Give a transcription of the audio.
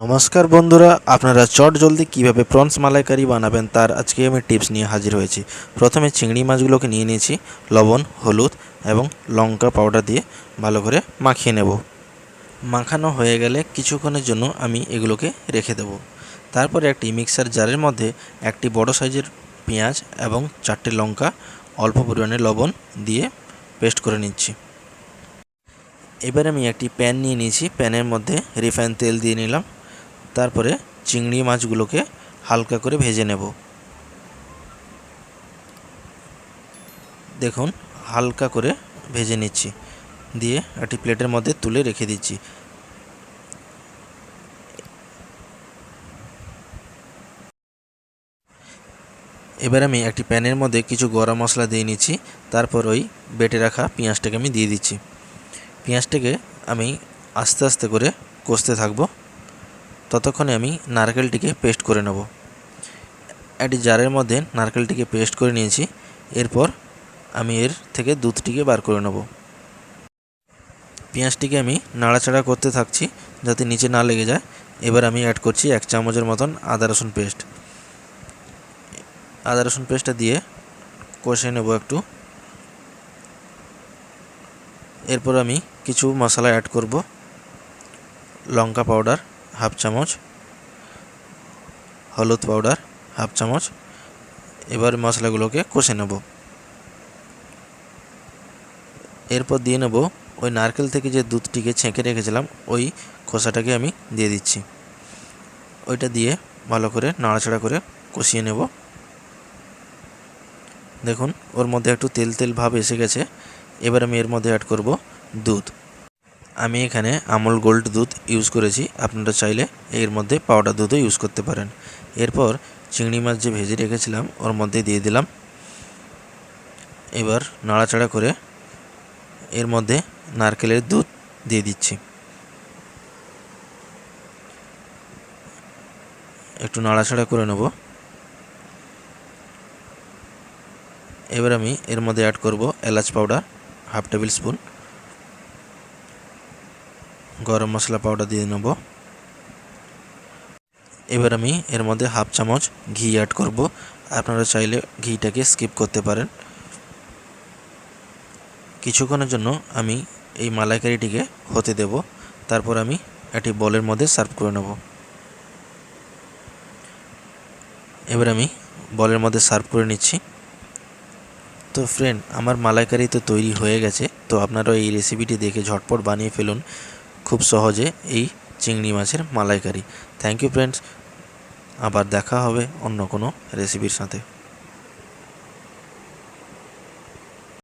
নমস্কার বন্ধুরা, আপনারা চট জলদি কীভাবে প্রনস মালাইকারি বানাবেন তার আজকে আমি টিপস নিয়ে হাজির হয়েছি। প্রথমে চিংড়ি মাছগুলোকে নিয়ে নিয়েছি, লবণ, হলুদ এবং লঙ্কা পাউডার দিয়ে ভালো করে মাখিয়ে নেব। মাখানো হয়ে গেলে কিছুক্ষণের জন্য আমি এগুলোকে রেখে দেব। তারপরে একটি মিক্সার জারের মধ্যে একটি বড় সাইজের পেঁয়াজ এবং চারটে লঙ্কা অল্প পরিমাণে লবণ দিয়ে পেস্ট করে নিচ্ছি। এবার আমি একটি প্যান নিয়ে নিয়েছি, প্যানের মধ্যে রিফাইন তেল দিয়ে নিলাম। তারপরে চিংড়ি মাছগুলোকে হালকা করে ভেজে নেব। দেখুন, হালকা করে ভেজে নিচ্ছি। দিয়ে একটি প্লেটের মধ্যে তুলে রেখে দিচ্ছি। এবার আমি একটি প্যানের মধ্যে কিছু গরম মশলা দিয়ে নিচ্ছি। তারপর ওই বেটে রাখা পেঁয়াজটাকে আমি দিয়ে দিচ্ছি। পেঁয়াজটাকে আমি আস্তে আস্তে করে কষতে থাকব। ততক্ষণে আমি নারকেলটিকে পেস্ট করে নেব। একটি জারের মধ্যে নারকেলটিকে পেস্ট করে নিয়েছি। এরপর আমি এর থেকে দুধটিকে বার করে নেব। পেঁয়াজটিকে আমি নাড়াচাড়া করতে থাকছি যাতে নিচে না লেগে যায়। এবার আমি অ্যাড করছি এক চামচের মতন আদা রসুন পেস্ট। আদা রসুন পেস্টটা দিয়ে কষে নেব একটু। এরপর আমি কিছু মশলা অ্যাড করব। লঙ্কা পাউডার হাফ চামচ হলুদ পাউডার হাফ চামচ। এবার মশলাগুলোকে কষে নেব। এরপর দিয়ে নেব ওই নারকেল থেকে যে দুধটিকে ছেঁকে রেখেছিলাম, ওই খোসাটাকে আমি দিয়ে দিচ্ছি। ওইটা দিয়ে ভালো করে নাড়াচাড়া করে কষিয়ে নেব। দেখুন, ওর মধ্যে একটু তেল তেল ভাব এসে গেছে। এবার আমি এর মধ্যে অ্যাড করব দুধ। আমি এখানে আমুল গোল্ড দুধ ইউজ করেছি। আপনারা চাইলে এর মধ্যে পাউডার দুধও ইউজ করতে পারেন। এরপর চিংড়ি মাছ যে ভেজে রেখেছিলাম, ওর মধ্যে দিয়ে দিলাম। এবার নাড়াচাড়া করে এর মধ্যে নারকেলের দুধ দিয়ে দিচ্ছি। একটু নাড়াচাড়া করে নেব। এবার আমি এর মধ্যে অ্যাড করব এলাচ পাউডার হাফ টেবিল স্পুন গরম মশলা পাউডার দিয়ে নেব। এবার আমি এর মধ্যে হাফ চামচ ঘি অ্যাড করব। আপনারা চাইলে ঘিটাকে স্কিপ করতে পারেন। কিছুক্ষণের জন্য আমি এই মালাইকারিটিকে হতে দেব। তারপর আমি একটি বলের মধ্যে সার্ভ করে নেব। এবার আমি বলের মধ্যে সার্ভ করে নিচ্ছি। তো ফ্রেন্ড আমার মালাইকারি তো তৈরি হয়ে গেছে। তো আপনারা এই রেসিপিটি দেখে ঝটপট বানিয়ে ফেলুন। খুব সহজে এই চিংড়ি মাছের মালাইকারি। থ্যাংক ইউ ফ্রেন্ডস আবার দেখা হবে অন্য কোনো রেসিপির সাথে।